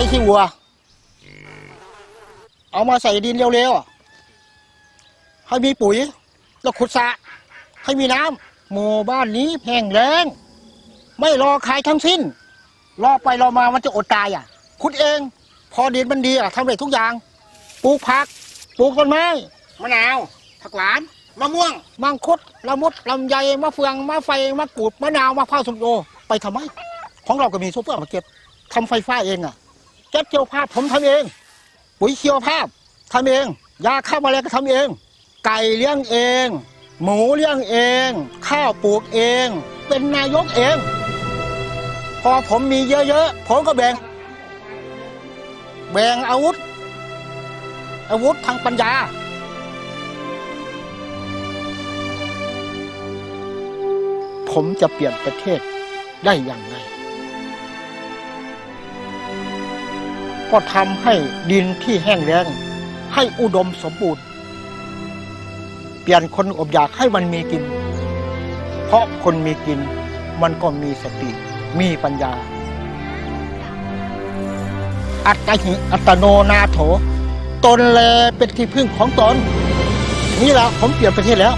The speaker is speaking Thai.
ให้ขี้วัว เอามาใส่ดินเร็วๆ ให้มีปุ๋ย แล้วขุดสระให้มีน้ำหมู่บ้านนี้แห้งแล้ง ไม่รอใครทั้งสิ้น รอไปรอมามันจะอดตายอะ ขุดเอง พอดินมันดีอะทำได้ทุกอย่าง ปลูกผัก ปลูกต้นไม้ มะนาว ผักหวาน มะม่วง มังคุด ละมุด ลำไย มะเฟือง มะไฟ มะกรูด มะนาว มะพร้าวส้มโอ ไปทำไม ของเราก็มีซุปเปอร์มาร์เก็ตทำไฟฟ้าเองอะ แก๊สเจียวภาพผมทำเอง ปุ๋ยเชียวภาพทำเอง ยาฆ่าแมลงก็ทำเอง ไก่เลี้ยงเอง หมูเลี้ยงเอง ข้าวปลูกเอง เป็นนายกเอง พอผมมีเยอะๆ ผมก็แบ่ง แบ่งอาวุธ อาวุธทางปัญญาผมจะเปลี่ยนประเทศได้อย่างไร ก็ทำให้ดินที่แห้งแล้งให้อุดมสมบูรณ์ เปลี่ยนคนอดอยากให้มันมีกิน เพราะคนมีกินมันก็มีสติ มีปัญญา อัตหิอัตโนนาโถ ตนแลเป็นที่พึ่งของตน นี่แหละผมเปลี่ยนประเทศแล้ว